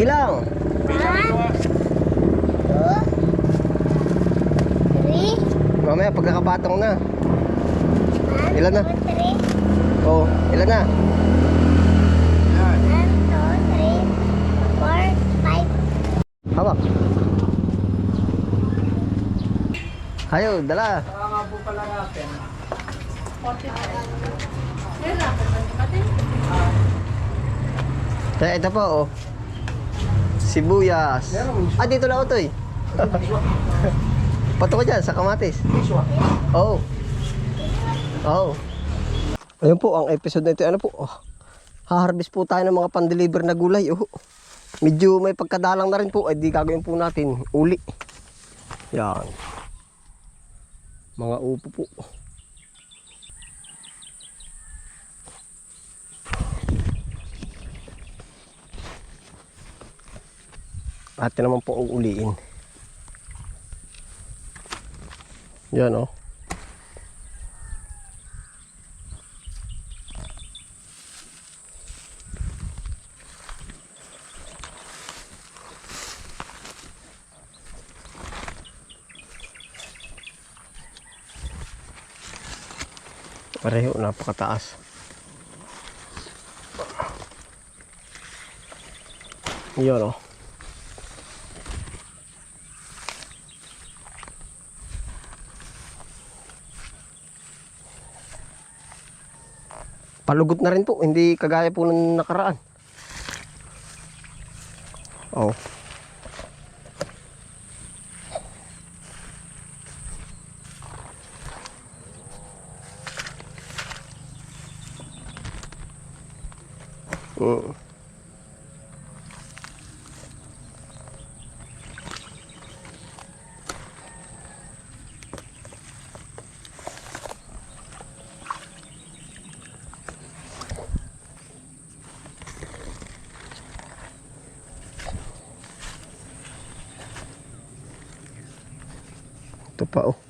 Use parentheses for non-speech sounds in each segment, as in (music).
Bilang. Three. Mamaya pagkakapatong na. Ilan na? three. Oh, ilan na? One, two, three, four, five. Hawak. Hayo, dala. Kaya ito po, oh. Sibuyas. Ah, dito lang ito eh. Pato ko dyan, sa kamatis. Oo. Oo. Ayun po, ang episode na ito, ano po, oh. Haharvest po tayo ng mga pan-deliver na gulay, oh. Medyo may pagkadalang na rin po, ay di gagawin po natin, uli. Yan. Mga upo po. Ate naman po uuliin. Yan oh. Pareho, napakataas. Yan oh. Palugot na rin po, hindi kagaya po ng nakaraan. Oh. Mm. Ito pa oh.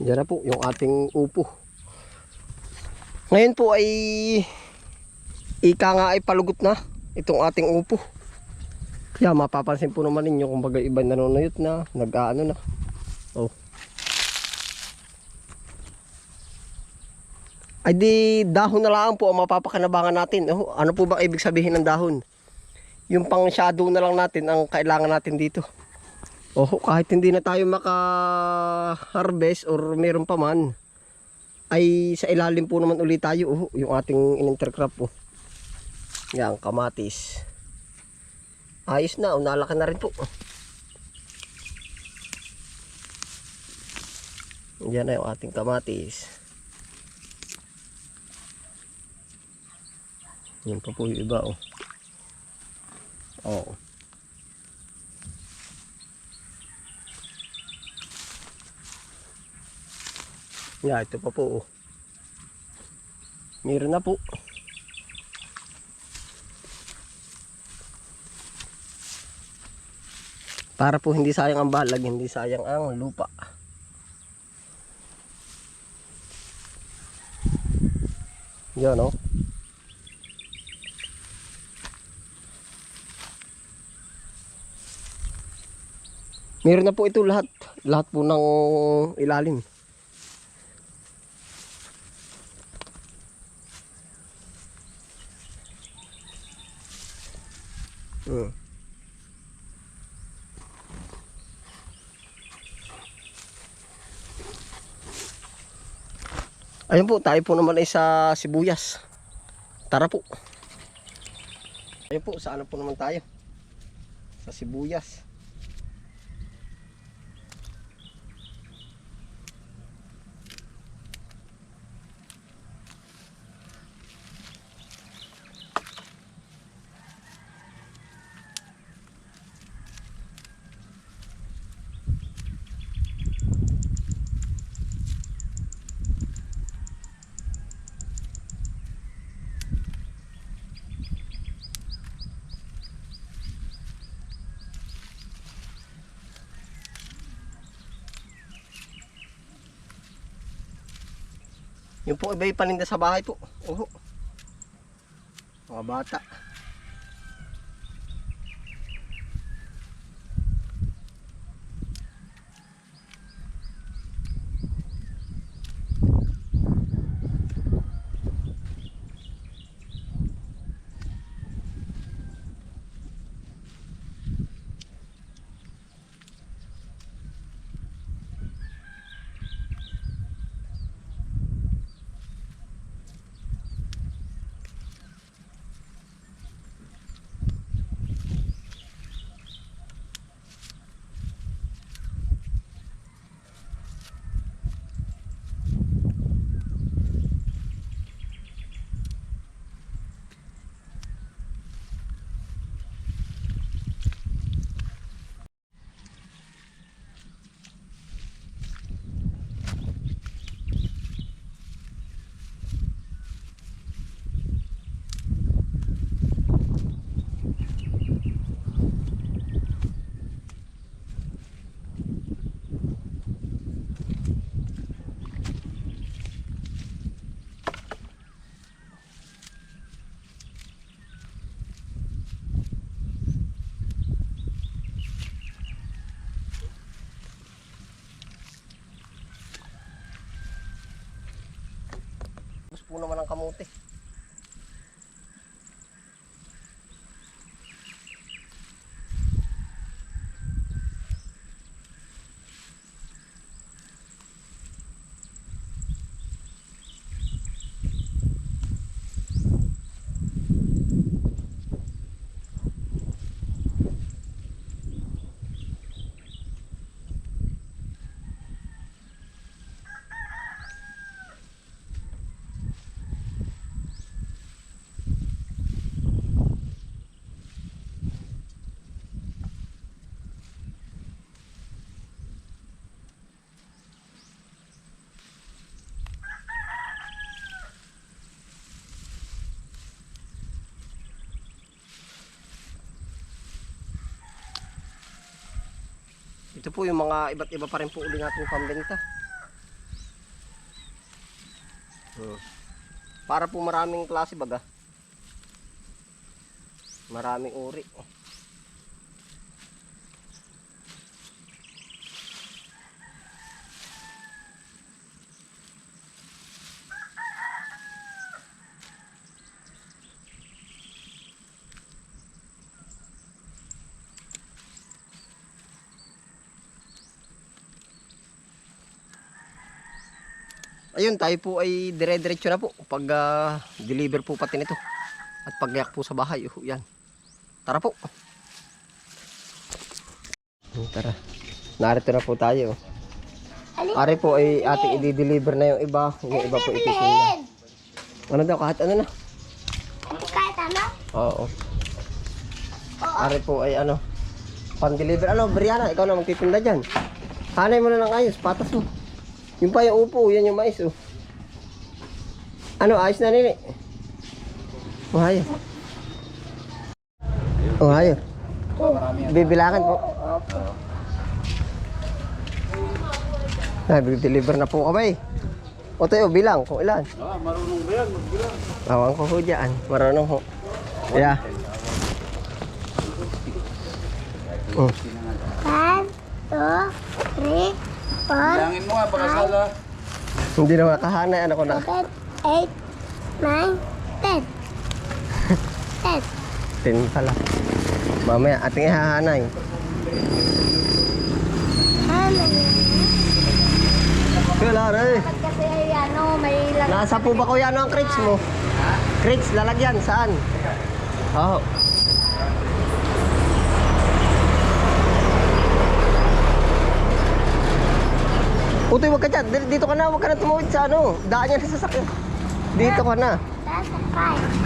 Diyan na po yung ating upo. Ngayon po ay ika nga ay palugot na itong ating upo. Yeah, mapapansin po naman ninyo kung bagay iba nanunuyot na, nag-aano na. Oh. Ay di dahon na lang po ang mapapakanabangan natin. Oh, ano po ba ibig sabihin ng dahon? Yung pang shadow na lang natin ang kailangan natin dito. Oh, kahit hindi na tayo maka-harvest or meron pa man, ay sa ilalim po naman ulit tayo. Oh, yung ating in-intercrop po. Yan, kamatis. Ayos na, unalaki na rin po. Yan na yung ating kamatis. Yan pa po yung iba, oh. Oh. Yeah, ito pa po. Oh. Meron na po. Para po hindi sayang ang balag, hindi sayang ang lupa. Yan oh. Meron na po ito lahat. Lahat po ng ilalim. Hmm. Ayun po, tayo po naman ay sa sibuyas. Tara po. Ayun po, sa ano po naman tayo? Sa sibuyas. Yung po iba'y paninda sa bahay po. Oho. Mga bata. Po naman ang kamote. Ito po yung mga iba't iba pa rin po uli nating pambenta. Hmm. Para po maraming klase baga. Maraming uri. Ayun, tayo po ay dire-diretso na po pag ah, deliver po pati nito. At pagyak po sa bahay. Oh, yan. Tara po. Hmm, Tara. Narito na po tayo. Ari po ay ating i-deliver na yung iba. Yung iba po ititin na. Ano daw, kahit ano na. Kahit ano? Oo. Ari po ay ano. Pan-deliver. Ano, Brianna, ikaw na magtitinda dyan. Hanay mo na ng ayos, patas mo. Yung pa yung upo, yan yung mais oh. Ano, ayos na nini. Oh, hayo. Oh, hayo. Bibilangan po. Ah, deliver na po kami. O tayo, bilang kung ilan. Ah, marunong ba yan? Magbilang. Awang ko ho dyan. Marunong ho. Yeah. Oh. One, two, 4, Bilangin mo nga, baka sala. Hindi na makahanay, anak ko na. 8, 9, 10. 10. 10 pala. Mamaya, ating ihahanay. Ano yan? Kailan eh. Pag kasi ano, may lang. Nasa po ba kuya ano ang crates mo? Crates, lalagyan, saan? Oh, Utoy, wag ka dyan. Dito- ka na. Wag ka na tumawid sa ano. Daan yan sa sasakyan. Dito ka na.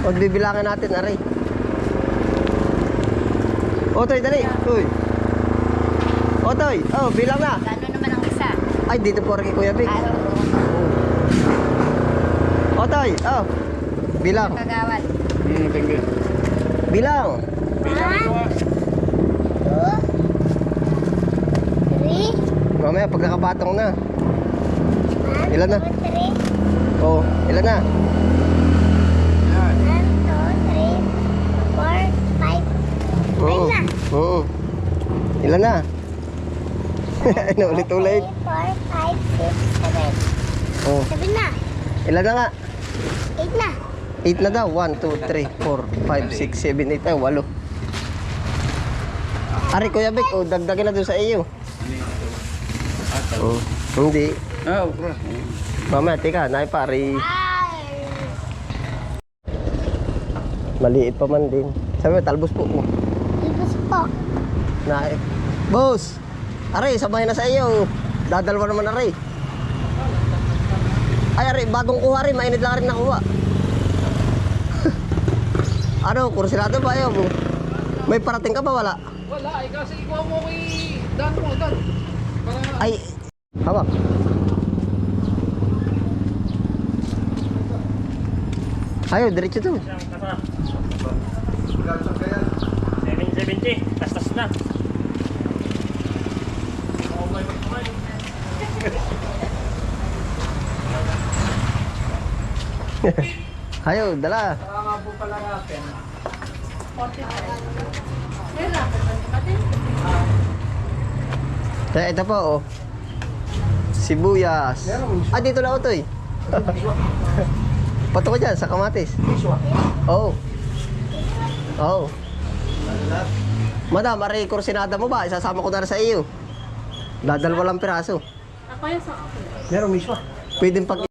Huwag bibilangan natin, aray. Otoy, dali. Uy. Otoy, oh, bilang na. Ano naman ang isa? Ay, dito po rin kay Kuya Vic. Araw Otoy, oh. Bilang. kagawad. Hmm, tingin. Bilang. One, two, three. Mamaya, pagkakapatong na. One, Ilan na? Oh, ilan na? One, two, three, four, five. Oo. Ilan na? Oo. (laughs) Ilan na? Naulit-ulit. Three, four, five, six, seven. Oh. Seven na. Ilan na nga? Eight na. 8 na daw. 1, 2, 3, 4, 5, 6, 7, 8. Ay, 8. Ari, Kuya Vic, oh, dagdagin na doon sa iyo. Oh, hindi. Ah, bro. Mamaya, teka, naay pari. Ay. Maliit pa man din. Sabi mo, talbos po. Oh. Ibus po. Naay. Boss! Ari, sabay na sa iyo. Dadalwa naman, Ari. Ay, Ari, bagong kuha rin. Mainit lang rin nakuha. (laughs) ano, kursilado ba ayaw mo? May parating ka ba? Wala. Wala, eh, kasi ikaw mo kay Dan mo, Dan. Para Ay, hawak. Ayaw, diretso to. 770, tastas na. (laughs) Ayaw, dala. Kaya ito po, oh. Sibuyas. Ah, dito na eh. Pato ko dyan, sa kamatis. Oo. Oo. Madam, aray kursinada mo ba? Isasama ko na rin sa iyo. Dadalwa lang piraso. Ako yung sa ako. Meron miswa. Pwedeng pag